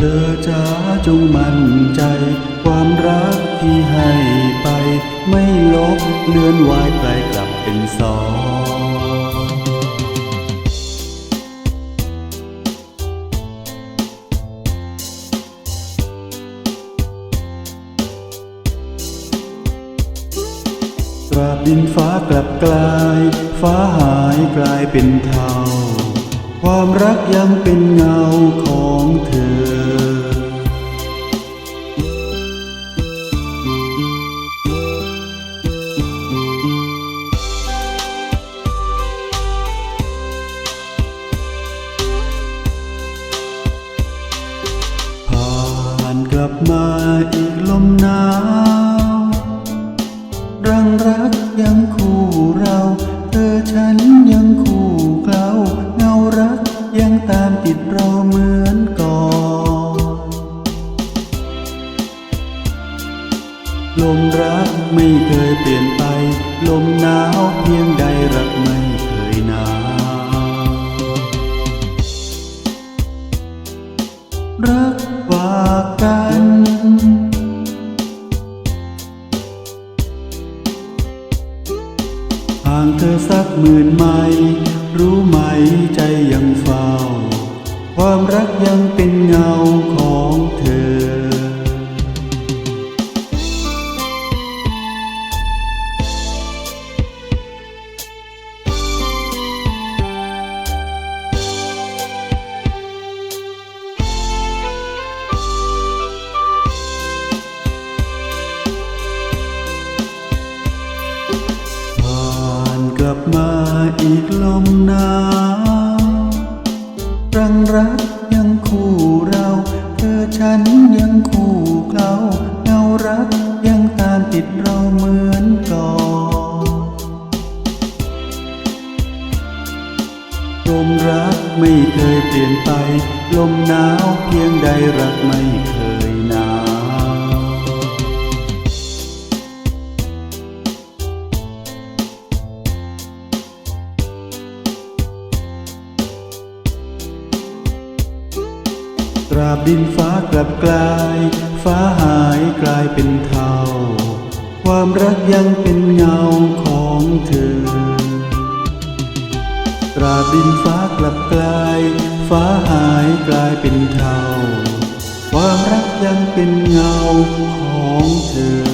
จ้าจงมั่นใจ ความรักที่ให้ไป ไม่ลบเลือนวายกลายกลับเป็นสองตราบดินฟ้ากลับกลาย ฟ้าหายกลายเป็นเทาความรักยังเป็นเงาของ ลับมาอีกลมหนาวรังรักยังคู่เราเธอฉันยังคู่เคล้าเงารักยังตามติดเราเหมือนก่อนลมรักไม่เคยเปลี่ยนไป ลมหนาวเพียงใด รักฝากกัน ห่างเธอสักหมื่นไมล์รู้ไหมใจยังเฝ้า ความรักยังเป็น บมาอีกลมหนาวรังรักยังคู่เรา เธอฉันยังคู่เขาเงารักยังตามติดเราเหมือนก่อนลมรักไม่เคยเปลี่ยนไป ลมหนาวเพียงใดรักไม่เคย ตราบดินฟ้ากลับกลาย ฟ้าหายกลายเป็นเทาความรักยังเป็นเงาของเธอ ตราบดินฟ้ากลับกลาย ฟ้าหายกลายเป็นเทาความรักยังเป็นเงาของเธอ